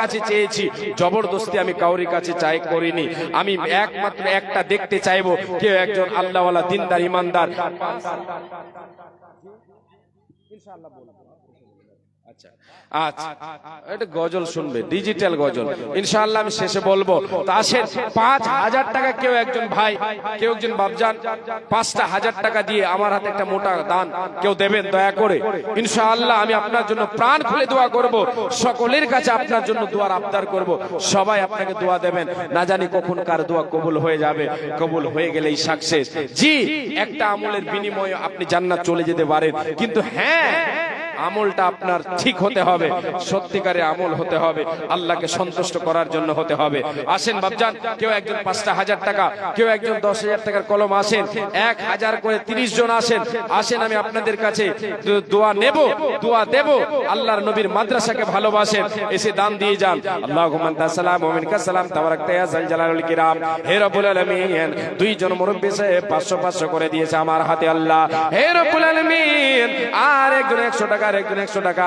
কাছে চেয়েছি, জবরদস্তি আমি কাউরি কাছে চাই করিনি। আমি একমাত্র একটা দেখতে চাইব, কেউ একজন আল্লাহওয়ালা দিনদার, ইমানদার। আচ্ছা এটা গজল শুনবে ডিজিটাল গজল। ইনশাআল্লাহ আমি শেষে বলব আসেন পাঁচ হাজার টাকা কেউ একজন ভাই, কেউ একজন বাবজান পাঁচটা হাজার টাকা দিয়ে আমার হাতে একটা মোটা দান কেউ দেবেন, দয়া করে। ইনশাআল্লাহ আমি আপনার জন্য প্রাণ খুলে দোয়া করব, সকলের কাছে আপনার জন্য দোয়ার আবদার করব, সবাই আপনাকে দোয়া দেবেন, না জানি কখন কার দোয়া কবুল হয়ে যাবে, কবুল হয়ে গেলেই সাকসেস জি, একটা আমলের বিনিময়ে আপনি জান্নাত চলে যেতে পারেন, কিন্তু হ্যাঁ আমলটা আপনার ঠিক হতে হবে, সত্যিকারে আমল হতে হবে, আল্লাহকে সন্তুষ্ট করার জন্য হতে হবে। আসেন বাবজান কেউ একজন পাঁচটা হাজার টাকা, কেউ একজন দশ হাজার টাকার কলম আসেন, এক হাজার করে তিরিশ জন আসেন আসেন আমি আপনাদের কাছে দোয়া নেব, দোয়া দেব, আল্লাহর নবীর মাদ্রাসাকে ভালোবাসেন, এসে দান দিয়ে যান। আল্লাহ সালাম ওমিন সালাম, তাবারাক জালালুল কিরাম। হে রব্বুল আলামিন দুইজন মুরব্বি সাহেব 500 500 করে দিয়েছে আমার হাতে আল্লাহ। হে রব্বুল আলামিন, আর একজন 100 টাকা আর একজন 100 টাকা।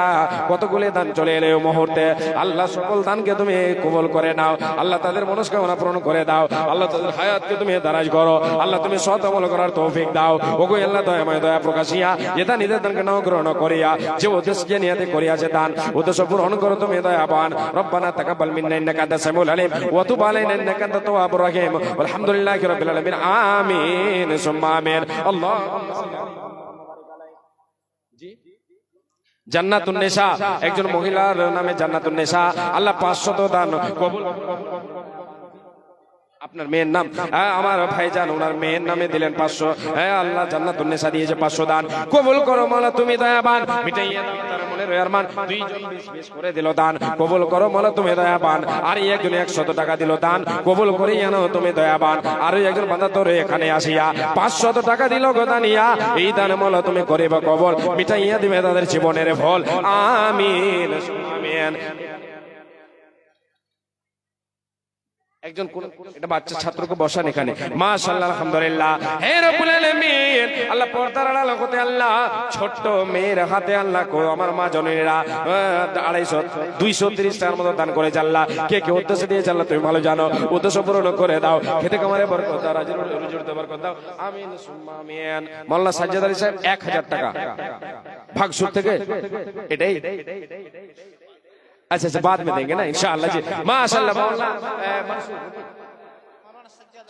কতগুলি দান চলে এলে মুহূর্তে। আল্লাহ সকল দানকে তুমি কবুল করে নাও। আল্লাহ তাদের মনস্কামনা পূরণ করে দাও। আল্লাহ তাদের হায়াতকে তুমি দারাজ করো। আল্লাহ তুমি সৎ আমল করার তৌফিক দাও। ওগো আল্লাহ দয়াময় দয়া প্রকাশিয়া এটা নিজের দানকে নাও গ্রহণ করিয়া, যে উদ্দেশ্যকে নিয়াতে করিয়াছে দান, উদ্দেশ্য পূরণ করো তুমি দয়াবান। রব্বানা তাকাব্বাল মিন্না ইন্নাকা আনতাস সামিউল আলিম, ওয়া তুব আলাইনা ইন্নাকা আনতাত তাওয়াবুর রহিম। আলহামদুলিল্লাহি রাব্বিল আলামিন। আমিন। সুম্মা আমিন। আল্লাহ জান্নাতুন নেশা। একজন মহিলার নামে জান্নাতুন নেশা। আল্লাহ পাঁচশত দান আপনার মেয়ের নাম? হ্যাঁ আমার ভাইজান, ওনার মেয়ের নামে দিলেন পাঁচশো। হ্যাঁ আল্লাহ জান্নাতুন নেশা দিয়েছে পাঁচশো দান। কবুল করো মালা, তুমি দয়াবান। মিটাইয়া আরমান দুইজন বিশ করে দিল দান। কবুল করো মালা তুমি দয়াবান, আর একজন একশত টাকা দিল দান। কবুল করে জানো তুমি দয়াবান, আর একজন বান্ধা তোর এখানে আসিয়া পাঁচশত টাকা দিল গো দানিয়া। এই দান মালা তুমি করিবা কবল, মিটাইয়া দিবে তাদের জীবনের ফল আমিন আমিন একজন কোন এটা বাচ্চা ছাত্রকে বসান এখানে। মাশাআল্লাহ আলহামদুলিল্লাহ। হে রব্বুল আলামিন আল্লাহ পর্দার আড়াল হতে আল্লাহ ছোট্ট মেয়ের হাতে আল্লাহ কো আমার মা জনেরা আড়াইশো দুইশো তিরিশ টাকার মতো দান করেছে আল্লাহ। কে কে উদ্দেশ্য দিয়েছে আল্লাহ তুমি ভালো জানো। উদ্দেশ্য পূরণ করে দাও। খেতে কামারে বরকত দাও রাজুর রুজুরতে বরকত দাও। আমিন সুম্মা আমিন। মোল্লা সাজ্জাদ আলী সাহেব এক হাজার টাকা। ভাগ সুদ থেকে? এটাই? अच्छा अच्छा बाद में देंगे ना इंशाअल्लाह जी माशाअल्लाह मौलाना ए, मंसूर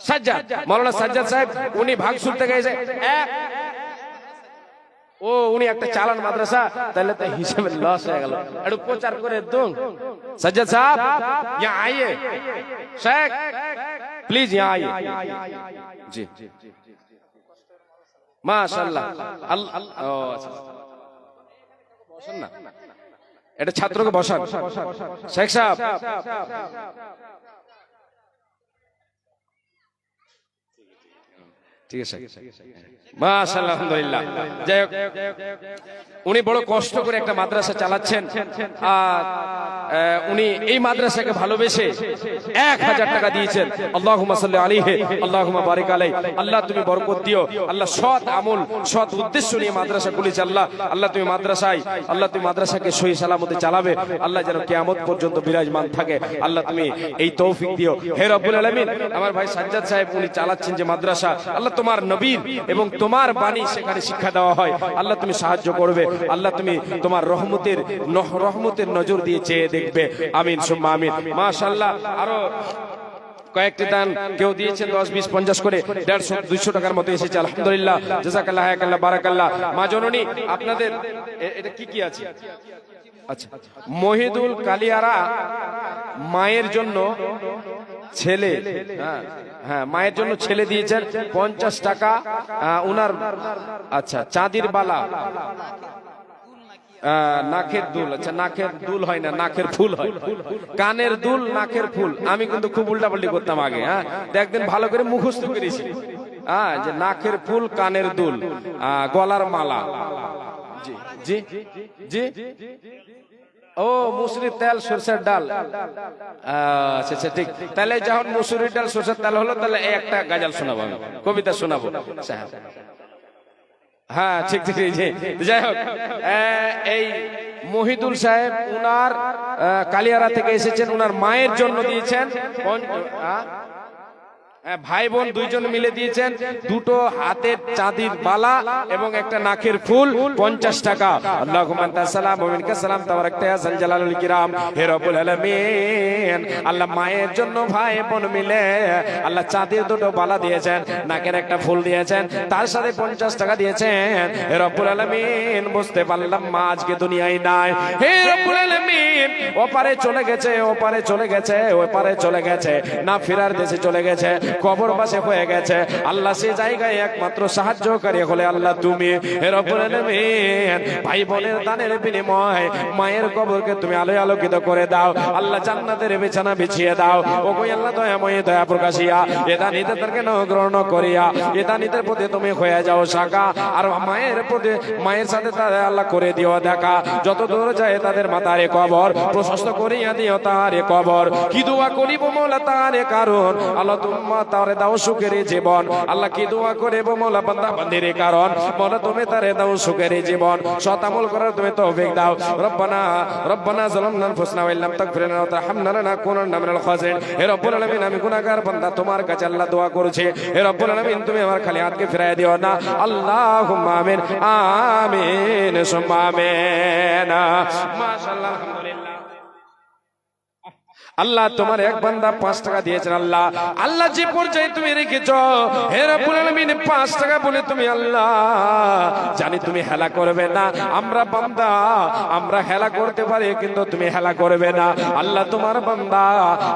সাজ্জাদ মৌলানা সাজ্জাদ সাহেব উনি ভাগ শুনতে গেছে এক ও উনি একটা চালান মাদ্রাসা তাহলে তো হিসেবে লস হয়ে গেল একটু প্রচার করে দুন সাজ্জাদ সাহেব ইয়া আইয়ে শেখ প্লিজ ইয়া আইয়ে জি মাশাআল্লাহ আল্লাহ ও আচ্ছা বসেন না এটা ছাত্রকে বসান। শেখ সাহেব। ঠিক আছে? আলহামদুলিল্লাহ। যাই হোক, উনি বড় কষ্ট করে একটা মাদ্রাসা চালাচ্ছেন আর উনি এই মাদ্রাসাকে ভালোবেসে এক হাজার টাকা দিয়েছেন। আল্লাহ সাল্লি আলিহে আল্লাহ বারিক আলাই আল্লাহ তুমি বরকত দিও। আল্লাহ সৎ আমল, সৎ উদ্দেশ্য নিয়ে মাদ্রাসা খুলেছে আল্লাহ। আল্লাহ তুমি মাদ্রাসায়, আল্লাহ তুমি মাদ্রাসাকে সহি সালামতে চালাবে। আল্লাহ যেন কেয়ামত পর্যন্ত বিরাজমান থাকে। আল্লাহ তুমি এই তৌফিক দিও। হে রব্বুল আলামিন, আমার ভাই সাজ্জাদ সাহেব, উনি চালাচ্ছেন যে মাদ্রাসা। আল্লাহ তোমার নবীর এবং তোমার বাণী সেখানে শিক্ষা দেওয়া হয়। আল্লাহ তুমি সাহায্য করবে। আল্লাহ তুমি তোমার রহমতের রহমতের নজর দিয়ে চেয়ে দেখবে। আমিন, সুম্মা আমিন। মাশাআল্লাহ, আরও কয়েকটি দান কেউ দিয়েছেন, দশ, বিশ, পঞ্চাশ করে। দেড়শো, দুইশো টাকার মতো এসেছে। আলহামদুলিল্লাহ, জাজাকাল্লাহ হায়াকাল্লাহ, বারাকাল্লাহ। মা জননী, আপনাদের এটা কি কি আছে? আচ্ছা মহিদুল কালিয়ারা মায়ের জন্য ছেলে হ্যাঁ, হ্যাঁ মায়ের জন্য ছেলে দিয়েছেন পঞ্চাশ টাকা উনার আচ্ছা চাঁদির বালা নাকের দুল আচ্ছা নাকের দুল হয় না নাকের ফুল হয় কানের দুল নাকের ফুল আমি কিন্তু খুব উল্টাপাল্টি করতাম আগে হ্যাঁ একদিন ভালো করে মুখস্থ করেছি হ্যাঁ যে নাকের ফুল কানের দুল গলার মালা জি জি জি ও মুসুরির তেল সরষের ডাল। আচ্ছা আচ্ছা ঠিক। তাহলে যখন মুসুরির ডাল সরষের তেল হলো তাহলে একটা গাজাল শোনাবো আমি কবিতা শোনাবো। আচ্ছা, হ্যাঁ ঠিক ঠিক যাই হোক এই মহিদুল সাহেব উনার কালিয়ারা থেকে এসেছেন উনার মায়ের জন্য দিয়েছেন। ভাই বোন দুইজন মিলে দিয়েছেন দুটো হাতের চাঁদির বালা এবং একটা নাকের ফুল পঞ্চাশ টাকা। আল্লাহ সালাম তাবার কিরাম। হে রব্বুল আলামিন আল্লাহ মায়ের জন্য ভাই বোন মিলে আল্লাহ চাঁদের দুটো বালা দিয়েছেন নাকের একটা ফুল দিয়েছেন তার সাথে পঞ্চাশ টাকা দিয়েছেন। হে রব্বুল আলামিন বুঝতে পারলাম মা আজকে দুনিয়ায় নাই। হে রব্বুল আলামিন ওপারে চলে গেছে ওপারে চলে গেছে ওপারে চলে গেছে না ফেরার দেশে চলে গেছে কবর পাশে হয়ে গেছে। আল্লাহ সে জায়গায় একমাত্র সাহায্যকারী হলে আল্লাহ তুমি। হে রব্বুল আলামিন ভাই বোনের দানের বিনিময় মায়ের কবরকে তুমি আলোয় আলোকিত করে দাও। আল্লাহ জান্নাতের বিছানা বিছিয়ে দাও। ও কই আল্লাহ দয়াময়, দয়া প্রকাশিয়া এটা নিতে তারকে গ্রহণ করিয়া এটা নিতে প্রতি তুমি হয়ে যাও শাখা আর মায়ের প্রতি, মায়ের সাথে তাদের আল্লাহ করে দিও দেখা। যত দূর যায় তাদের মাতারে কবর, প্রশস্ত করিয়া দিও তারে কবর। কি দোয়া করিব মোলা তারে কারণ? আল্লাহ তোমা তারে দাও সুখের জীবন। আল্লাহ কি দোয়া করিব মোলা বান্দা? বান্দির কারণ। মোলা, তুমি তারে দাও সুখের জীবন। শতামল করার তুমি তৌফিক দাও। রব্বানা রব্বানা যালামনা আনফুসনা ওয়া ইল্লাম তাগফির লানা ওয়া তারহামনা লানাকুনান্না মিনাল খাসিরিন। হে রব্বুল আলামিন, আমি গুনাহগার বান্দা, তোমার কাছে আল্লাহ দোয়া করছি। হে রব্বুল আলামিন, তুমি আমার খালি হাতকে ফিরাই দিও না। আল্লাহুম্মা আমিন আমিন, সুম্মা আমিন। মাশাআল্লাহ, আলহামদুলিল্লাহ। আল্লাহ তোমার এক বান্দা পাঁচ টাকা দিয়েছেন, আল্লাহ। আল্লাহ, যে পর্যায়ে তুমি রেখেছ, হে রব্বুল আলামিন, পাঁচ টাকা বলে তুমি আল্লাহ, জানি তুমি হেলা করবে না। আমরা বান্দা, আমরা হেলা করতে পারি, কিন্তু তুমি হেলা করবে না। আল্লাহ তোমার বান্দা,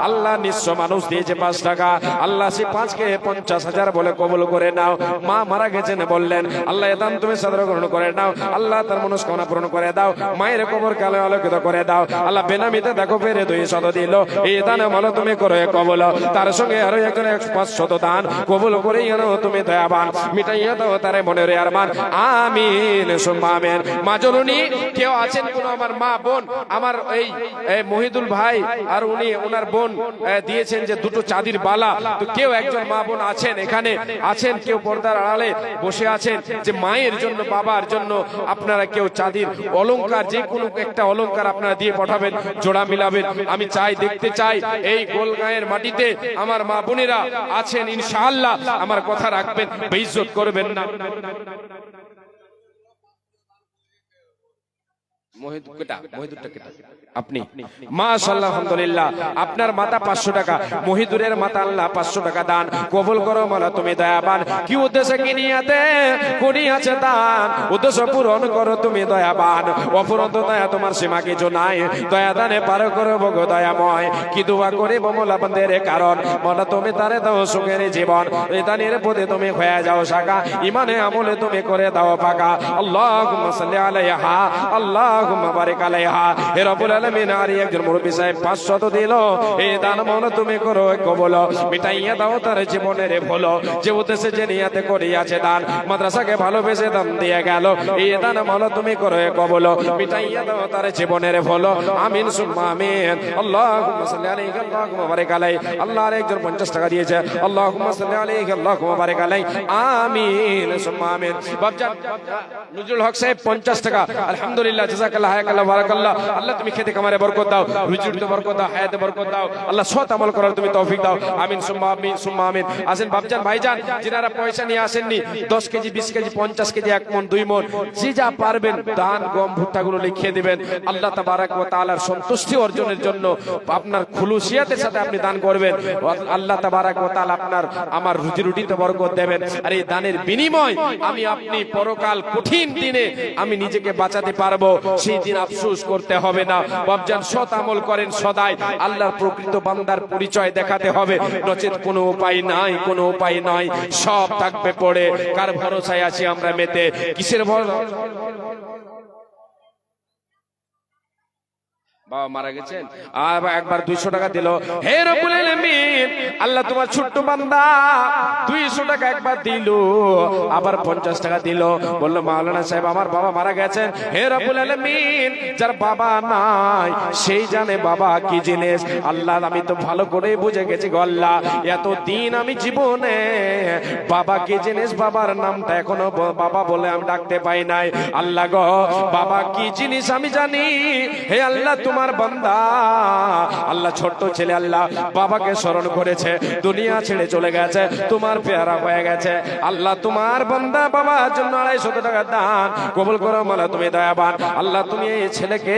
আল্লাহ নিঃস্ব মানুষ দিয়েছে পাঁচ টাকা। আল্লাহ সে পাঁচকে পঞ্চাশ হাজার বলে কবল করে নাও। মা মারা গেছেন বললেন, আল্লাহ, এ দান তুমি সাদর গ্রহণ করে নাও। আল্লাহ, তার মনস্কামনা পূরণ করে দাও। মায়ের কবর কালে আলোকিত করে দাও। আল্লাহ, বেনামিতে দেখো, ফেরে দুই শত দিল। এই দান বলো তুমি করো কবল। তার সঙ্গে আরও একজন এক পাঁচ শত দান কবল করে যেন তুমি দয়াবান। মিটাইয়া দাও তারে মনে রে আরমান। আমিন, সুম্মা আমিন। মা কেউ আছেন কোন? আমার মা বোন, আমার এই মহিদুল ভাই আর উনি ওনার বোন দিয়েছেন যে দুটো চাঁদির বালা। তো কেউ একজন মা বোন আছেন এখানে? আছেন কেউ পর্দার আড়ালে বসে আছেন? যে মায়ের জন্য, বাবার জন্য আপনারা কেউ চাঁদির অলংকার, যে কোনো একটা অলংকার আপনারা দিয়ে পাঠাবেন, জোড়া মিলাবেন। আমি চাই দেখতে চাই, এই গোলগাঁয়ের মাটিতে আমার মা বোনেরা আছেন, ইনশাআল্লাহ। আমার কথা রাখবেন বেইজত করবেন না। আপনি। মাশাআল্লাহ আলহামদুলিল্লাহ। আপনার মাতা পাঁচশো টাকা মহিদুরের মাতা আল্লাহ পাঁচশো টাকা দান। কবুল করো মালা তুমি দয়াবান। কি উদ্দেশ্যে কি নিয়াতে? দান। উদ্দেশ্য পূরণ করো তুমি দয়াবান। অপরন্ত দয়া তোমার সীমা কিছু নাই। দয়া দানে পার করো দয়াময়। কি দোয়া করে বমলা বন্দের কারণ? মলা তুমি তারে দাও সুখের জীবন। এই দানের প্রতি তুমি হয়ে যাও শাখা। ইমানে আমলে তুমি করে দাও পাকা আল্লাহুম্মা সাল্লি আলাইহা আল্লাহুম্মা বারিক আলাইহা। হে রব্বুল আলামিন আর একজন মুরব্বি সাহেব 500 দিল। এই দান তুমি করো কবল। মিটাইয়া দাও তার জীবনের ভুলো। ভালোবেসে মন আমিন, সুম্মা, আমিন। আল্লাহুম্মা আল্লাহ একজন 50 টাকা দিয়েছে। আল্লাহুম্মা সাল্লি আমিন হক সাহেব 50 টাকা। আলহামদুলিল্লাহ আল্লাহ, তুমি খেতে কামারে বরকত দাও রুজিতে বরকত দাও, হায়াতে বরকত দাও। আল্লাহ, সৎ আমল করার তুমি তৌফিক দাও। আমিন, সুম্মা আমিন সুম্মা, আমিন। আসেন বাবজান ভাইজান, যিনারা পয়সা নিয়ে আসেননি 10 কেজি 20 কেজি 50 কেজি, এক মন, দুই মন, যে যা পারবেন দান, গম, ভুট্টাগুলো লিখে দিবেন। আল্লাহ তাবারাক ওয়া তাআলার সন্তুষ্টি অর্জনের জন্য আপনার খুলুসিয়াতের সাথে আপনি দান করবেন। আল্লাহ তাবারাক ওয়া তাআলা আপনার, আমার রুজি রুটিতে বরকত দেবেন। আর, এই দানের বিনিময় আমি আপনি পরকাল কঠিন দিনে আমি নিজেকে বাঁচাতে পারব। সেই দিন আফসুস করতে হবে না। বাবজান সৎ আমল করেন সদাই। আল্লাহর প্রকৃত বান্দার পরিচয় দেখাতে হবে। নচেত কোনো উপায় নাই, কোনো উপায় নাই। সব থাকবে পড়ে। কার ভরসায় আছি আমরা মেতে? কিসের ভরসা বাবা মারা গেছেন। আর একবার দুইশো টাকা দিল। হে আলামিন আল্লাহ তোমার ছোট্ট বান্দা দুইশো টাকা একবার দিল। আবার পঞ্চাশ টাকা দিল। বলল মাওলানা সাহেব আমার বাবা মারা গেছেন। হে রব্বুল আলামিন যার বাবা নাই সেই জানে বাবা কি জিনিস। আল্লাহ আমি তো ভালো করে বুঝে গেছি গল্লা এত দিন আমি জীবনে বাবা কি জিনিস বাবার নামটা এখনও বাবা বলে আমি ডাকতে পাই নাই। আল্লাহ গো বাবা কি জিনিস আমি জানি। হে আল্লাহ তোমার বান্দা। আল্লাহ ছোট্ট ছেলে, আল্লাহ বাবাকে স্মরণ করেছে। দুনিয়া ছেড়ে চলে গেছে, তোমার পেয়ারা হয়ে গেছে। আল্লাহ তোমার বান্দা বাবার জন্য আড়াইশো টাকা দান। কবুল করো মালা, তুমি দয়াবান। আল্লাহ তুমি এই ছেলেকে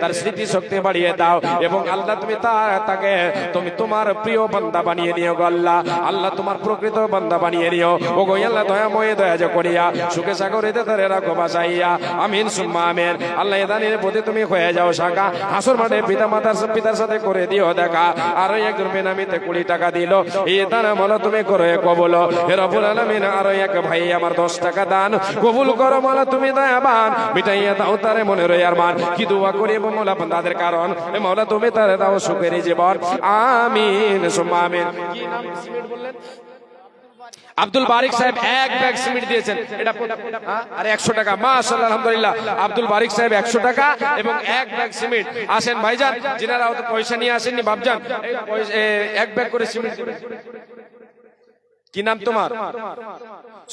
তার স্মৃতি শক্তি বাড়িয়ে দাও এবং আল্লাহ তুমি তার তাকে তুমি তোমার প্রিয় বান্দা বানিয়ে নিও গো আল্লাহ। আল্লাহ তোমার প্রকৃত বান্দা বানিয়ে নিও। ও গো আল্লাহ দয়াময় দয়া যে করিয়া, সুখে সাগরে ধরে রাখো বাসাইয়া। আমিন, সুম্মা, আমিন। আল্লাহ এদানের প্রতি তুমি হয়ে যাও শাখা। হাসুর মাঠে পিতা মাতার পিতার সাথে করে দিও দেখা। আরও একজন বেনামিতে কুড়ি টাকা দিল। এই দান বলো, তুমি করে কবল। হে রবুল আলমিন, আরও এক ভাই আমার দশ টাকা দান। কবুল করো মালা তুমি দয়াবান। মিটাইয়া দাও তারে মনে রই আর মান কি দোয়া করি এবং মোলা তাদের কারণ? এ মাওলা তুমি তারে দাও সুখের জীবন। আমিন, সুম্মা আমিন। কি নাম? বললেন? আব্দুল বারিক সাহেব এক ব্যাগ সিমেন্ট দিয়েছেন এটা হ্যাঁ? আরে একশো টাকা মাশাআল্লাহ আলহামদুলিল্লাহ আব্দুল বারিক সাহেব একশো টাকা এবং এক ব্যাগ সিমেন্ট আসেন ভাইজান যিনারা পয়সা নিয়ে আসেননি এ, এক ব্যাগ করে সিমেন্ট। কি নাম তোমার?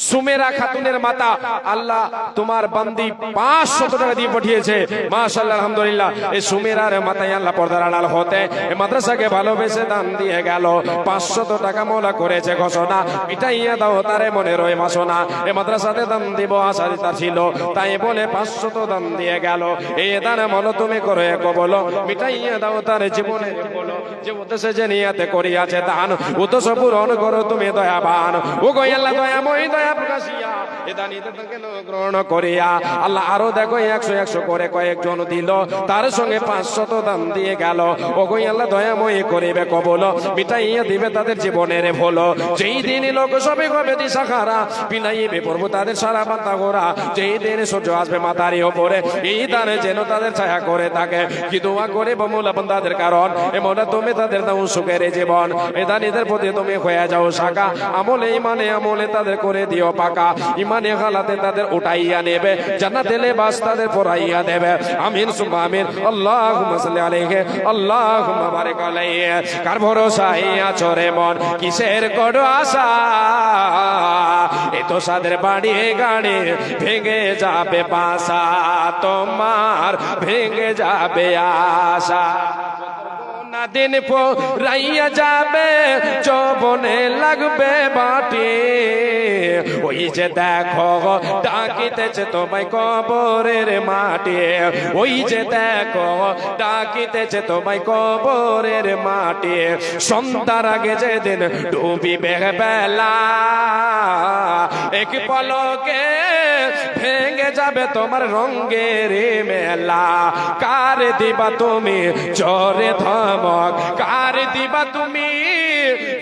সুমেরা খাতুনের মাতা। আল্লাহ তোমার বান্দি পাঁচশত টাকা দিয়ে পাঠিয়েছে। মাশাআল্লাহ, আলহামদুলিল্লাহ। এই সুমেরার মাথায় আল্লাহ পর্দার আড়াল হতে এই মাদ্রাসাকে ভালোবেসে দান দিয়ে গেল। পাঁচশত টাকা মোলা করেছে ঘোষণা। মিটাইয়া দাও তারে মনে রয়ে মাসনা এ মাদ্রাসাতে দান দিব আশা তার ছিল। তাই বলে পাঁচশত দান দিয়ে গেল। এই দান মনো তুমি করে বলো মিটাইয়া দাও তার জীবনে বলো যে উদ্দেশ্যে যে নিয়াতে করিয়াছে দান। উদ্দেশ্য পূরণ করো তুমি দয়াবান ও গয়াল্লা দয়াময় দয়া প্রকাশিয়া। দান ইতে তাকে গ্রহণ করিয়া আল্লাহ আরও দেখো, একশো একশো করে কয়েকজন দিল। তার সঙ্গে পাঁচশত দান দিয়ে গেল। ও গয়াল্লা দয়াময় করিবে কবল। মিটাইয়া দিবে তাদের জীবনের ভোলো। যেই দিন লোক সবে হবে দিশা খারা বিনাইবে পড়ব তাদের সারা মাথা গোরা যেই দিন সূর্য আসবে মাথারই ওপরে এই দানে যেন তাদের ছায়া করে থাকে। কি দোয়া করে বমুলা বন্দাদের কারণ? এমন তুমি তাদের দাও সুখের জীবন। মেধানীদের প্রতি তুমি হয়ে যাও শাখা। আমলে ইমানে আমলে তাদের করে দিও পাকা। ইমানে হালাতে তাদের উঠাইয়া নেবে, জান্নাতে লেবাস তাদের পরাইয়া দেবে। আমিন, সুম্মা আমিন। আল্লাহুম্মা সাল্লি আলাইহি, আল্লাহুম্মা বারিক আলাইহি। কার ভরসায় আছো রে মন? কিসের করো আশা? এ তো সাদের বাড়ি, গাড়ি ভেঙে যাবে পাশা তোমার ভেঙে যাবে আশা। না দিন রাইয়া যাবে চবনে লাগবে বাটি ওই যে দেখো, ডাকিতেছে তোমায় কবরের মাটি। ওই যে দেখো, ডাকিতেছে তোমায় কবরের মাটি। সন্ধ্যার আগে যেদিন ডুবিবে বেলা, এক পলকে ভেঙে যাবে তোমার রঙ্গের মেলা। কার দিবা তুমি চরে জোরে ধমক কার দিবা তুমি?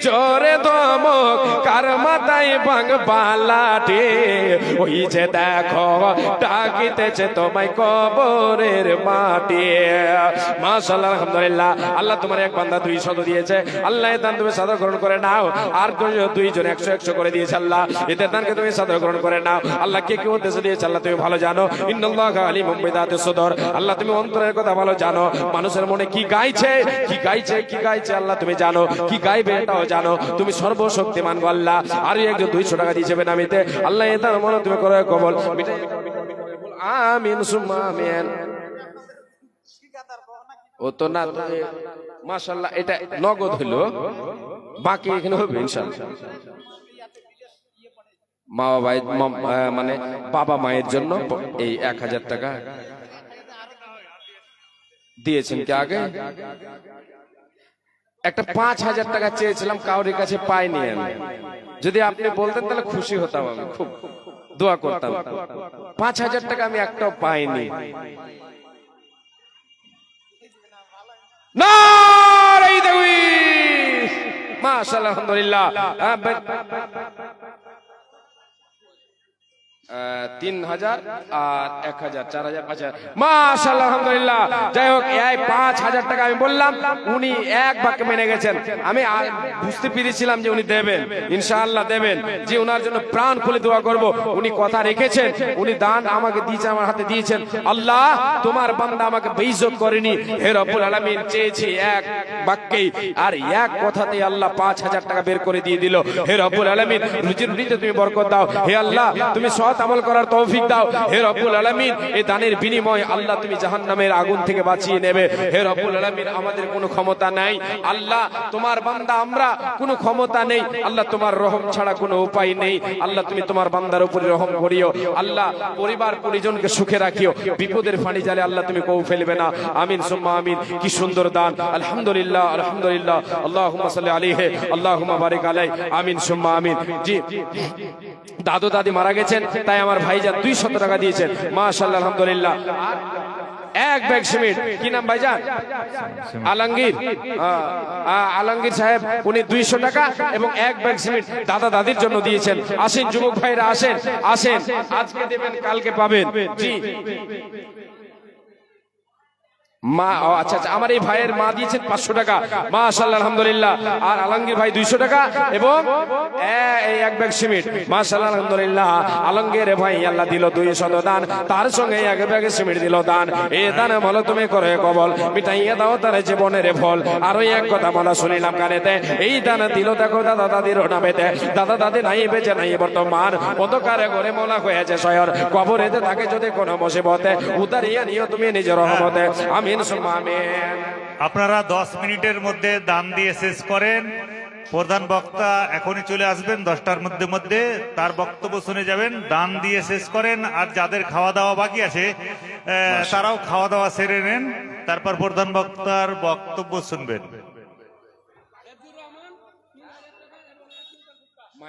জোরে ধমক কার মাথায় ভাঙ পালাটি ওই যে দেখো, ডাকিতেছে তোমায় কবরের মাটি। মাশাআল্লাহ, আলহামদুলিল্লাহ। আল্লাহ তোমার এক বান্দা দুই শত দিয়েছে। আল্লাহ এ দান তুমি সাদা গ্রহণ করে নাও। আর দুইজন একশো একশো করে দিয়েছে আল্লাহ। এদের দানকে তুমি সাদা গ্রহণ করে নাও। আল্লাহ কে কি উদ্দেশ্যে দিয়েছে আল্লাহ তুমি ভালো জানো। ইন্নাল্লাহ আলী মুম্বিদাতে সদর। আল্লাহ তুমি অন্তরের কথা ভালো জানো। মানুষের মনে কি গাইছে? কি গাইছে? কি গাইছে? আল্লাহ তুমি জানো। কি গাইবে এটাও জানো। তুমি সর্বশক্তিমান আল্লাহ। আর একজন দুইশো টাকা দিয়েছে নামিতে আল্লাহ এটার মনে তুমি করো কবল। আমিন ও তো না মাশাল্লাহ এটা নগদ হলো। বাকি এখানে হবে মা মানে বাবা মায়ের জন্য এই এক হাজার টাকা দিয়েছেন কি আগে? একটা পাঁচ হাজার টাকা চেয়েছিলাম, কাউরির কাছে পাইনি আমি। যদি আপনি বলতেন তাহলে খুশি হতাম আমি, খুব দোয়া করতাম। পাঁচ হাজার টাকা আমি একটাও পাইনি। না মাশাআল্লাহ, আলহামদুলিল্লাহ। তিন হাজার আর এক হাজার, চার হাজার, পাঁচ হাজার। মাশাল্লাহ আলহামদুলিল্লাহ। যাই হোক পাঁচ হাজার টাকা আমি বললাম, উনি এক বাক্যে মেনে গেছেন। আমি বুঝতে পেরেছিলাম যে উনি দেবেন, ইনশাআল্লাহ দেবেন, যে জন্য প্রাণ খুলে দোয়া করব। উনি কথা রেখেছেন, উনি দান আমাকে দিয়েছেন, আমার হাতে দিয়েছেন। আল্লাহ, তোমার বান্দা আমাকে বেইজ্জত করেনি। হে রব্বুল আলামিন, চেয়েছি এক বাক্যেই, আর এক কথাতে আল্লাহ পাঁচ হাজার টাকা বের করে দিয়ে দিল। হে রব্বুল আলামিন রুজি রুটিতে তুমি বরকত দাও। হে আল্লাহ, তুমি সৎ আমল করার তৌফিক দাও। হে রব্বুল আলামিন, এই দানের বিনিময় আল্লাহ তুমি জাহান্নামের আগুন থেকে বাঁচিয়ে নেবে। হে রব্বুল আলামিন, আমাদের কোনো ক্ষমতা নাই। আল্লাহ, তোমার বান্দা আমরা, কোনো ক্ষমতা নেই। আল্লাহ, তোমার রহম ছাড়া কোনো উপায় নেই। আল্লাহ, তুমি তোমার বান্দার উপরে রহম করিও। আল্লাহ, পরিবার, পরিজনকে সুখে রাখিও। বিপদের ফানি জালে আল্লাহ তুমি কৌ ফেলবে না। আমিন, সুম্মা আমিন। কি সুন্দর দান। আলহামদুলিল্লাহ আলহামদুলিল্লাহ। আল্লাহুম্মা সাল্লি আলাইহি, আল্লাহুম্মা বারিক আলাই আমিন, সুম্মা আমিন। জি। দাদু, দাদি মারা গেছেন? তাই আমার ভাইজান দুইশত টাকা দিয়েছেন। মাশাল আলহামদুলিল্লাহ। এক ব্যাগ সিমেন্ট। কি নাম ভাইজান? আলমগীর আলমগীর সাহেব, উনি দুইশো টাকা এবং এক ব্যাগ সিমেন্ট দাদা দাদির জন্য দিয়েছেন। আসেন, যুবক ভাইরা, আসেন আসেন। আজকে দেবেন, কালকে পাবেন। জি। মা আচ্ছা আচ্ছা আমার এই ভাইয়ের মা দিয়েছেন পাঁচশো টাকা। মা আসাল্লাহ আলহামদুলিল্লাহ। আর আলমগীর ভাই দুইশো টাকা এবং এক ব্যাগ সিমেন্ট। মাশাল্লাহ আলহামদুলিল্লাহ। আলমগীর ভাই আল্লাহ দিল দুই শত দান। তার সঙ্গে এক ব্যাগ সিমেন্ট দিল দান। এ দান বলো তুমি করে কবল। মিটাইয়া দাও তার জীবনের ফল। আর এক কথা বলা শুনিলাম কানেতে। এই দান দিল দেখো দাদা দাদির নামেতে। দাদা দাদি নাই বেঁচে নাই বর্তমান। অন্ধকারে ঘরে মোলা হয়েছে শহর। কবরেতে তাকে যদি কোনো মুসিবতে। উতারিয়া নিও তুমি নিজের রহমতে। আমিন আমিন আপনারা দশ মিনিটের মধ্যে দান দিয়ে শেষ করেন। প্রধান বক্তা এখনই চলে আসবেন দশটার মধ্যে মধ্যে তার বক্তব্য শুনে যাবেন দান দিয়ে শেষ করেন আর যাদের খাওয়া দাওয়া বাকি আছে তারাও খাওয়া দাওয়া সেরে নেন তারপর প্রধান বক্তার বক্তব্য শুনবেন।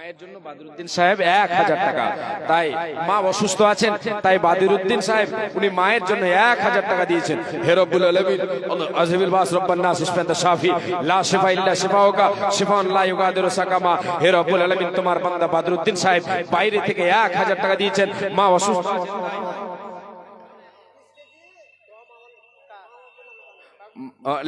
মায়ের জন্য বাদরুদ্দিন সাহেব এক হাজার টাকা। তাই মা অসুস্থ আছেন, তাই বাদিরুদ্দিন সাহেব, উনি মায়ের জন্য এক হাজার টাকা দিয়েছেন। হেরবুল আলমিন আজহিবুল বাস, রব্বান নাস, ইসফান্ত শাফি, লা শিফা ইল্লা শিফাউকা শিফাউন লা ইউগাদিরু সাকামা। হেরবুল আলামিন, তোমার বান্দা বাদরুদ্দিন সাহেব বাইরে থেকে এক হাজার টাকা দিয়েছেন। মা অসুস্থ আছেন।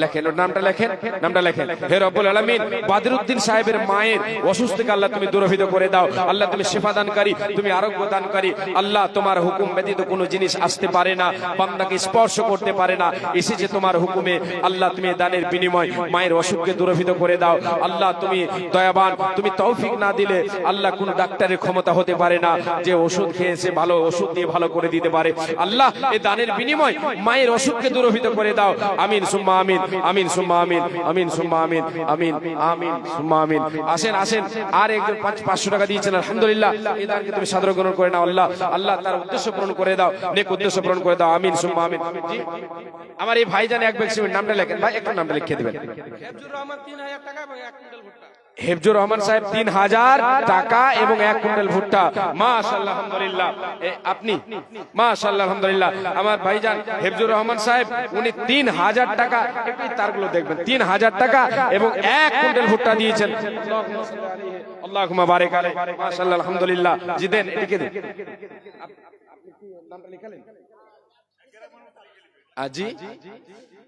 লেখেন, ওর নামটা লেখেন? নামটা লেখেন। হে রব্বুল আলামিন, বাদরুদ্দিন সাহেবের মায়ের অসুস্থকে আল্লাহ তুমি করে দাও। আল্লাহ তুমি শিফা দানকারী, তুমি আরোগ্য দানকারী। আল্লাহ তোমার হুকুম ব্যতীত কোনো জিনিস আসতে পারে না, বান্দাকে স্পর্শ করতে পারে না। এসেছে তোমার হুকুমে, আল্লাহ তুমি দানের বিনিময় মায়ের অসুখকে করে দাও। আল্লাহ তুমি দয়াবান, তুমি তৌফিক না দিলে আল্লাহ কোন ডাক্তারের ক্ষমতা হতে পারে না। যে ওষুধ খেয়েছে, ভালো ওষুধ দিয়ে ভালো করে দিতে পারে। আল্লাহ এই দানের বিনিময় মায়ের অসুখকে দুরভিত করে দাও। আমিন সুম্মা আমিন আমিন সুম্মা আমিন আমিন সুম্মা আমিন আমিন আমিন সুম্মা আমিন। আসেন আসেন। আর একজন পাঁচ, পাঁচশো টাকা দিয়েছেন, আলহামদুলিল্লাহ। এই তুমি সাদর গ্রহণ করে নাও, আল্লাহ আল্লাহ তার উদ্দেশ্য পূরণ করে দাও, নেক উদ্দেশ্য পূরণ করে দাও, আমিন সুম্মা আমিন। আমার এই ভাইজান এক ব্যক্তি, নামটা লেখেন। ভাই, একটু নামটা লিখে দেবেন। রহমান তিন হাজার টাকা এবং এক কুইন্টাল ভুট্টা। হেফজুর রহমান সাহেব, তিন হাজার টাকা এবং এক কুইন্টাল ভুট্টা। মাশাল্লাহ আলহামদুলিল্লাহ। আপনি? মাশাল্লাহ আলহামদুলিল্লাহ। আমার ভাইজান হেফজুর রহমান সাহেব, উনি তিন হাজার টাকা তারগুলো দেখবেন। তিন হাজার টাকা এবং এক কুইন্টাল ভুট্টা দিয়েছেন। আল্লাহুম্মা মাশাল্লাহ আলহামদুলিল্লাহ। জি, দেন, এদিকে আজি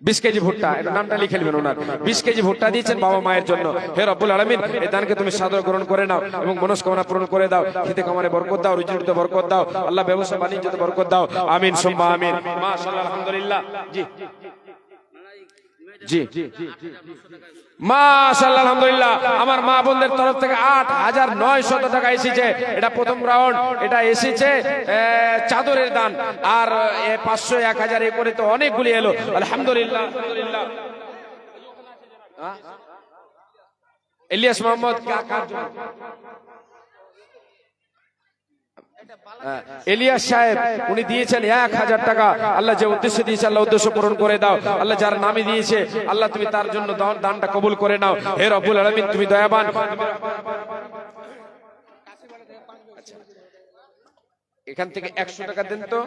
বিশ কেজি ভুট্টা এটা নামটা লিখে নেবেন ওনার। বিশ কেজি ভুট্টা দিয়েছেন বাবা মায়ের জন্য। হে রব্বুল আলমিন এই দানকে তুমি সাদর গ্রহণ করে নাও এবং মনস্কামনা পূরণ করে দাও। খেতে কামারে বরকত দাও রুজিতে বরকত দাও আল্লাহ ব্যবসা বাণিজ্যতে বরকত দাও। আমিন সুম্মা আমিন। মাশাআল্লাহ আলহামদুলিল্লাহ। জি জি। মাশাআল্লাহ, আলহামদুলিল্লাহ। আমার মা বোনদের তরফ থেকে আট হাজার নয় শত এসেছে। এটা প্রথম রাউন্ড, এটা এসেছে চাদরের দান। আর পাঁচশো এক হাজার এ করে তো অনেকগুলি এলো। আলহামদুলিল্লাহ? ইলিয়াস মোহাম্মদ এলিয়াস সাহেব, উনি দিয়েছেন এক হাজার টাকা। আল্লাহ যে উদ্দেশ্য দিয়েছে, আল্লাহ উদ্দেশ্য পূরণ করে দাও। আল্লাহ যার নামে দিয়েছে, আল্লাহ তুমি তার জন্য দান- দানটা কবুল করে নাও। হে রবুল আলমিন, তুমি দয়াবান। এখান থেকে একশো টাকা দেন তো।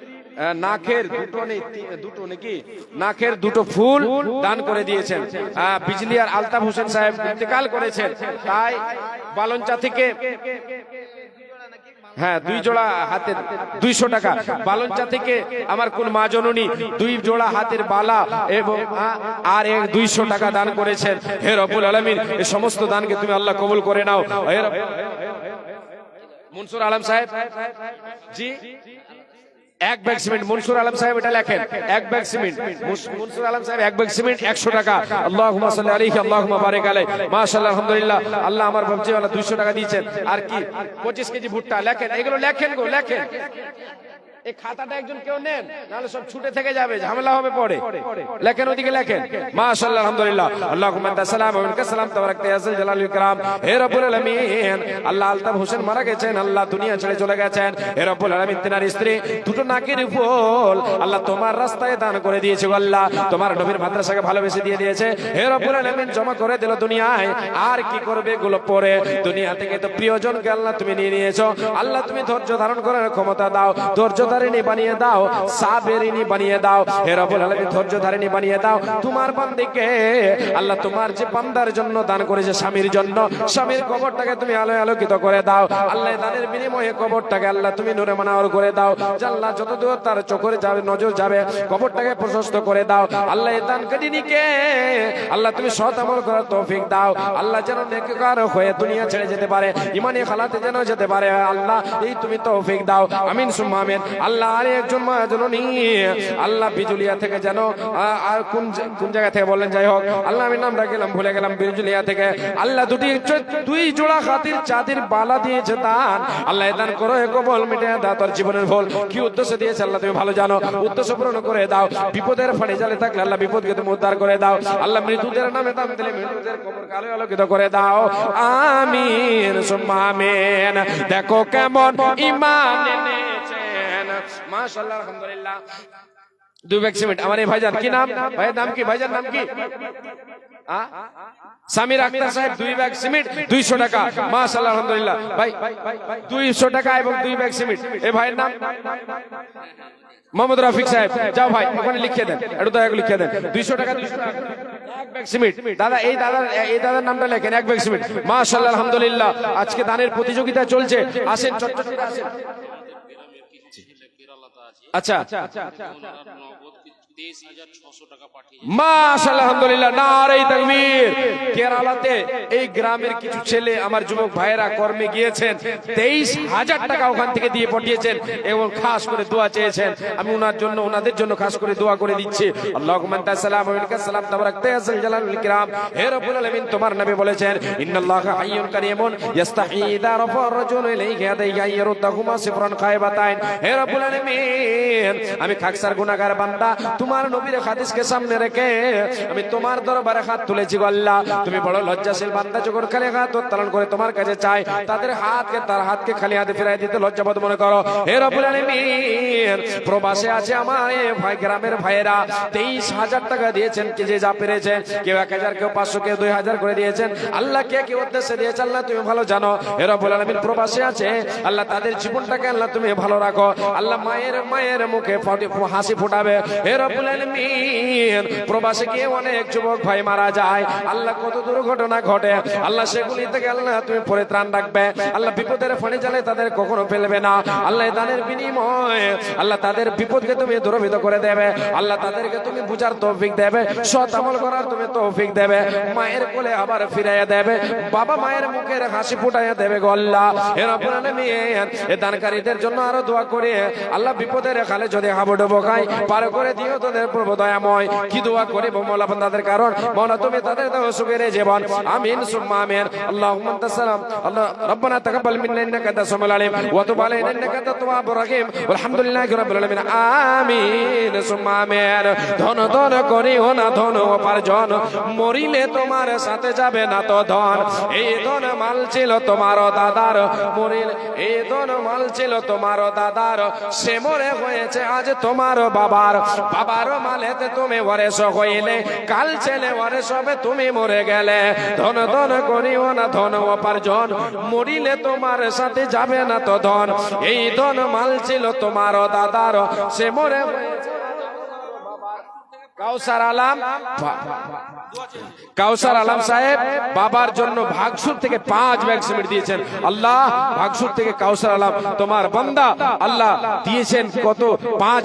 নাকের দুটো দুটো নাকি? নাকের দুটো ফুল দান করে দিয়েছেন। আহ, বিজলি আলতাফ হোসেন সাহেব ইন্তেকাল করেছেন। তাই বালঞ্চা থেকে হ্যাঁ দুই জোড়া হাতের দুইশো টাকা। বালঞ্চা থেকে আমার কোন মা জননী দুই জোড়া হাতের বালা এবং আর এক দুইশো টাকা দান করেছেন। হে রবুল আলমিন এই সমস্ত দানকে তুমি আল্লাহ কবুল করে নাও। মনসুর আলম সাহেব জি? এক ব্যাগ সিমেন্ট, মনসুর আলম সাহেব এটা লেখেন। এক ব্যাগ সিমেন্ট মনসুর আলম সাহেব এক ব্যাগ সিমেন্ট, একশো টাকা। আল্লাহ সাল্লাহ আলাইহি আল্লাহ বারেক আলাই মাশাআল্লাহ, আলহামদুলিল্লাহ। আল্লাহ আমার ভাবছি দুইশো 200 টাকা দিয়েছেন। আর কি? 25 কেজি ভুট্টা, লেখেন। এগুলো লেখেন গো, লেখেন। এই খাতাটা একজন কেউ নেন, নাহলে সব ছুটে থেকে যাবে, ঝামেলা হবে পরে। লেখেন ওদিকে লেখেন, মাশাআল্লাহ, আলহামদুলিল্লাহ। আল্লাহুম্মা আনতা সালাম, ওয়া সালাম হে আলামিন, আল্লাহ আলতাফ হোসেন মারা গেছেন, আল্লাহ দুনিয়া ছেড়ে চলে গেছেন। হে আলামিন, তিনার স্ত্রী, দুটো নাকের ফুল আল্লাহ তোমার রাস্তায় দান করে দিয়েছে আল্লাহ। তোমার নবীর মাদ্রাসাকে ভালোবেসে দিয়ে দিয়েছে। হে আলামিন, জমা করে দিল দুনিয়ায়। আর কি করবে এগুলো পরে? দুনিয়া থেকে তো প্রিয়জনকে আল্লাহ তুমি নিয়ে নিয়েছো। আল্লাহ তুমি ধৈর্য ধারণ করার ক্ষমতা দাও। ধৈর্য ধারিণী বানিয়ে দাও সাবেরিনী বানিয়ে দাও, হে রব্বুল আলামিন ধৈর্য ধারিণী বানিয়ে দাও। তোমার বান্দিকে আল্লাহ তোমার যে বান্দার জন্য দান করেছে স্বামীর জন্য, স্বামীর কবরটাকে তুমি আলোয় আলোকিত করে দাও। আল্লাহ দানের বিনিময়ে কবরটাকে আল্লাহ তুমি নূরে মানাওয়ার করে দাও। জাল্লাহ যত দূর তার চোখে যাবে, নজর যাবে, কবরটাকে প্রশস্ত করে দাও। আল্লাহ দান কাটিনিকে আল্লাহ তুমি সৎ আমল করার তৌফিক দাও। আল্লাহ যেন নেককার হয়ে দুনিয়া ছেড়ে যেতে পারে, ইমানি খালাতে যেন যেতে পারে। আল্লাহ, এই তুমি তৌফিক দাও। আমিন, সুম্মা, আমিন। আল্লাহ আর একজন মা আল্লাহ বিজুলিয়া থেকে যেন আর কোন কোন জায়গা থেকে বললেন? যাই হোক, আল্লাহ আমি নামটা গেলাম, ভুলে গেলাম, বিজুলিয়া থেকে। আল্লাহ দুটি দুই জোড়া খাতির চাঁদের বালা দিয়েছে দান আল্লাহ দান করো এ কবল মিটে দাও, তোর জীবনের ভুল। কি উদ্দেশ্য দিয়েছে আল্লাহ তুমি ভালো জানো? উদ্দেশ্য পূরণ করে দাও। বিপদের ফাঁড়ে জালে থাকলে আল্লাহ বিপদকে তুমি উদ্ধার করে দাও। আল্লাহ মৃত্যুদের নামে দাম দিলে মৃত্যুদের কবর কালো আলোকিত করে দাও। আমিন, সুম্মা আমিন। দেখো কেমন ইমান এনেছেন মাশাআল্লাহ, আলহামদুলিল্লাহ। আমার এই ভাইজান, কি নাম? ভাইয়ের নাম কি? ভাইজান নাম কি? আক্তার সাহেব, দুই ব্যাগ সিমেন্ট, দুইশো টাকা। মাশাআল্লাহ, আলহামদুলিল্লাহ। ভাই, দুইশো টাকা এবং দুই ব্যাগ সিমেন্ট। এই ভাইয়ের নাম? মোহাম্মদ রফিক সাহেব। যাও ভাই, ওখানে লিখে দেন। একটু দয়া করে লিখে দেন। দুইশো টাকা, দুইশো দাদা, এই দাদার এই দাদার নামটা লেখেন, এক ব্যাগ সিমেন্ট। মাশাআল্লাহ, আলহামদুলিল্লাহ। আজকে দানের প্রতিযোগিতা চলছে। আসেন, চটচট করে আসেন। আচ্ছা। মাশাআল্লাহ আলহামদুলিল্লাহ নারাই তাকবীর। কেরালাতে এই গ্রামের কিছু ছেলে আমার যুবক ভাইয়েরা কর্মে গিয়েছেন, তেইশ হাজার টাকা ওখান থেকে দিয়ে পাঠিয়েছেন এবং খাস করে দোয়া চেয়েছেন। আমি ওনার জন্য ওনাদের জন্য খাস করে দোয়া করে দিচ্ছি। আল্লাহুম্মা সালাম সালাম তাবারাকতা ইয়া যাল জালালিল হে রব্বুল আলামিন, তোমার নবী বলেছেন, ইন্নাল্লাহা হাইয়ুন কারীমুন ইস্তাহি ইযা রাফা রাজুল ইলাইহি ইয়াদাইহি ইয়ারুদ্দাহুমা সিফরান খায়বাতাইন। হে রব্বুল আলামিন, আমি খাকসার গুনাহগার বান্দা তোমার নবীর হাদিসকে সামনে রেখে আমি তোমার দরবারে হাত তুলেছি আল্লাহ। তুমি বড় লজ্জাশীল বান্দা যখন খালি হাত উত্তোলন করে তোমার কাছে চাই। তাদের হাতকে, তার হাতকে খালি হাতে ফিরাই দিতে লজ্জাবোধ মনে করো। হে রব্বুল আলামিন, প্রবাসে আছে আমার ভাই, গ্রামের ভাইয়েরা। তেইশ হাজার টাকা দিয়েছেন, কে যে যা পেরেছেন কেউ এক হাজার, কেউ পাঁচশো, কেউ দুই হাজার করে দিয়েছেন। আল্লাহ কে কি উদ্দেশ্যে দিয়েছে আল্লাহ, তুমি ভালো জানো। হে রব্বুল আলামিন, প্রবাসে আছে। আল্লাহ তাদের জীবনটাকে আল্লাহ তুমি ভালো রাখো। আল্লাহ মায়ের মায়ের মুখে হাসি ফোটাবে। হে রব্বুল আলামিন। প্রবাসে গিয়ে অনেক যুবক ভাই মারা যায়। আল্লাহ কত দুর্ঘটনা ঘটে। আল্লাহ সেগুলি থেকে আল্লাহ তুমি পরিত্রাণ রাখবে। আল্লাহ বিপদের ফানে জালে তাদের কখনো ফেলবে না। আল্লাহ দানের বিনিময়ে আল্লাহ তাদের বিপদকে তুমি দূরভীত করে দেবে। আল্লাহ তাদেরকে তুমি বুঝার তৌফিক দেবে। সৎ আমল করার তুমি তৌফিক দেবে। মায়ের কোলে আবার ফিরাইয়া দেবে। বাবা মায়ের মুখের হাসি ফুটাইয়া দেবে গো আল্লাহ। এ রব্বুল আলামিন। এ দানকারীদের জন্য আরও দোয়া করে। আল্লাহ বিপদের খালে যদি হাবুডুবো খাই পার করে দিও তোদের প্রভু দয়াময়। কি দোয়া করে মৌলা বান্দাদের কারণ? মৌলা, তুমি তাদের দাও সুখের জীবন। আমিন, সুম্মা আমিন। আনতা সালাম। আল্লাহ, রব্বানা তাকাব্বাল মিন্না ইন্নাকা আনতাস সামিউল আলিম। ওয়া তুব আলাইনা ইন্নাকা আনতাত তাওয়াবুর রহিম। ওয়ালহামদুলিল্লাহি রাব্বিল আলামিন। আমিন, সুম্মা আমিন। ধন ধন করিও না ধন উপার্জন। মরিলে তোমার সাথে যাবে না তো ধন। এই ধন মাল ছিল তোমার দাদার। মরিলে, এই ধন মাল ছিল তোমার দাদার। সে মরে হয়েছে আজ তোমার বাবার। বাবার মালেতে তুমি ওরেস হইলে, কাল ছেলে ওরেস হবে, তুমি মরে গেলে। ধন ধন করিও না, ধন উপার্জন, মরিলে তোমার সাথে যাবে না তো ধন। এই ধন মাল ছিল তোমার দাদার, সে মরে হয়েছে কাউসার আলাম কাউসার আলম সাহেব বাবার জন্য ভাগসুর থেকে পাঁচ ব্যাগ দিয়েছেন। আল্লাহ, ভাগসুর থেকে কাউসার তোমার বান্দা আল্লাহ দিয়েছেন কত পাঁচ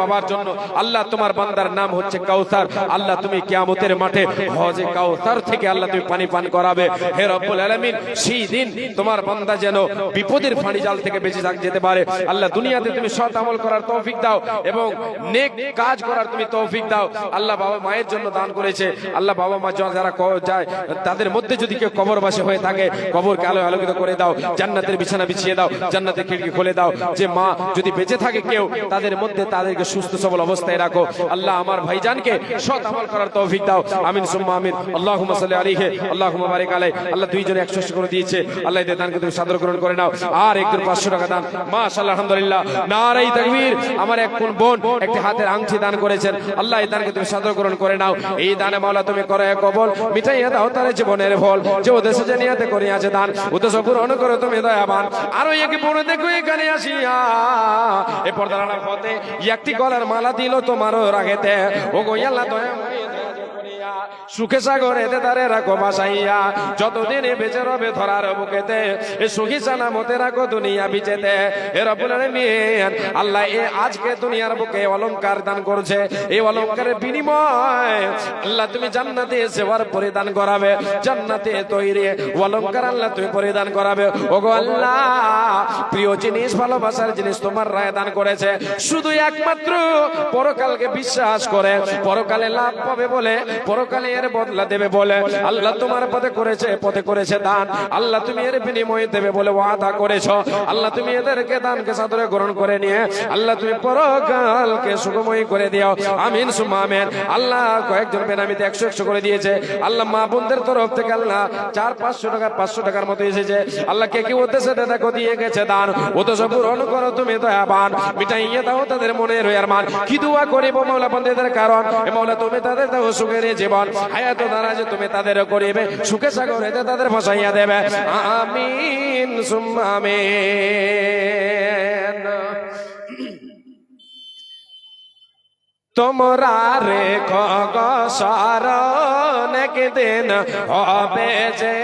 বাবার জন্য। আল্লাহ, তোমার বান্দার নাম হচ্ছে কাউসার। আল্লাহ, তুমি কিয়ামতের মাঠে হজে কাউসার থেকে আল্লাহ তুমি পানি পান করাবে। হে রব্বুল আলামিন, সেই দিন তোমার বান্দা যেন বিপদের ফাঁড়ি জাল থেকে বেঁচে থাক যেতে পারে। আল্লাহ, দুনিয়াতে তুমি সৎ আমল করার তৌফিক দাও এবং নেক কাজ করার তুমি তৌফিক দাও। আল্লাহ বাবা মায়ের জন্য দান করেছে। আল্লাহ বাবা মা যারা যায়, তাদের মধ্যে যদি কেউ কবরবাসী হয়ে থাকে, কবরকে আলো আলোকিত করে দাও, জান্নাতের বিছানা বিছিয়ে দাও, জান্নাতের খিড়কি খুলে দাও, যে মা যদি বেঁচে থাকে কেউ, তাদের মধ্যে তাদেরকে সুস্থ সবল অবস্থায় রাখো। আল্লাহ আমার ভাইজানকে সৎ আমল করার তৌফিক দাও। আমিন, সুম্মা আমিন। আল্লাহুম্মা সাল্লি আলাইহি, আল্লাহুম্মা বারিক আলাইহি। আল্লাহ দুইজনে 100 করে দিয়েছে। আল্লাহ এদের দানকে তুমি সাদর গ্রহণ করে নাও। আর একজন 500 টাকা দান। মাশাআল্লাহ, আলহামদুলিল্লাহ। নারাই তাকবীর। আমার এক কোন বোন একটি হাতের আংটি দান করেছেন। আল্লাহ দানকে তুমি সাদর গ্রহণ করে নাও। এই দানে মাওলা তুমি করে কবল মিঠাইয়া দাও তার জীবনের ফল। যে উদ্দেশ্য যে নিয়াতে করিয়াছে দান, উদ্দেশ্য পূরণ করে তুমি দয়াবান। আরও কি পড়ে দেখো এখানে আসিয়া। এ পর্দার পথে একটি গলার মালা দিল তোমার রাগেতে। ও গো আল্লাহ দয়া সুখে সাগরে তারে রাখো বাসাইয়া যতদিন বেঁচে রবে ধরার বুকেতে, এ সুখী সালামতে রাখো দুনিয়া বিচেতে। এ রব্বুল আলামিন আল্লাহ এ আজকে দুনিয়ার বুকে অলংকার দান করছে। এই অলংকারের বিনিময় আল্লাহ তুমি জান্নাতে সেবার পরিধান করাবে। জান্নাতে তৈরি অলংকার আল্লাহ তুমি পরিধান করাবে। ওগো আল্লাহ, প্রিয় জিনিস, ভালোবাসার জিনিস তোমার রায় দান করেছে। শুধু একমাত্র পরকালকে বিশ্বাস করে। পরকালে লাভ পাবে বলে পরকালে এর বদলা দেবে বলে। আল্লাহ তোমার পথে করেছে পথে করেছে দান। আল্লাহ তুমি এর বিনিময়ে দেবে বলে ওয়াদা করেছ। আল্লাহ তুমি এদেরকে দানকে সাদরে গ্রহণ করে নিয়ে, আল্লাহ তুমি পরকালকে সুখময় করে দিও আমিন সুমা আমিন। আল্লাহ কয়েকজন বেনামিতে একশো একশো করে দিয়েছে। আল্লাহ মা বোনদের তরফ থেকে আল্লাহ চার, পাঁচশো টাকা পাঁচশো টাকার মতো এসেছে। আল্লাহ কে কি উদ্দেশ্যে দেখো, দিয়ে গেছে দান। উদ্দেশ্য পূরণ করো তুমি, দয়াবান। মিটাইয়ে দাও তাদের মনে রয়ার মান। কি দুয়া করিব মৌলা বন্ধেদের কারণ? মৌলা তুমি তাদের দাও সুখের জীবন। হায়াত দ্বারা যে তুমি তাদের করিবে। সুখে সাগরে তাদের ভাসাইয়া দেবে। আমিন, সুম্মা আমিন। তোমরা রে কগ খগ নেক দিন হবে যে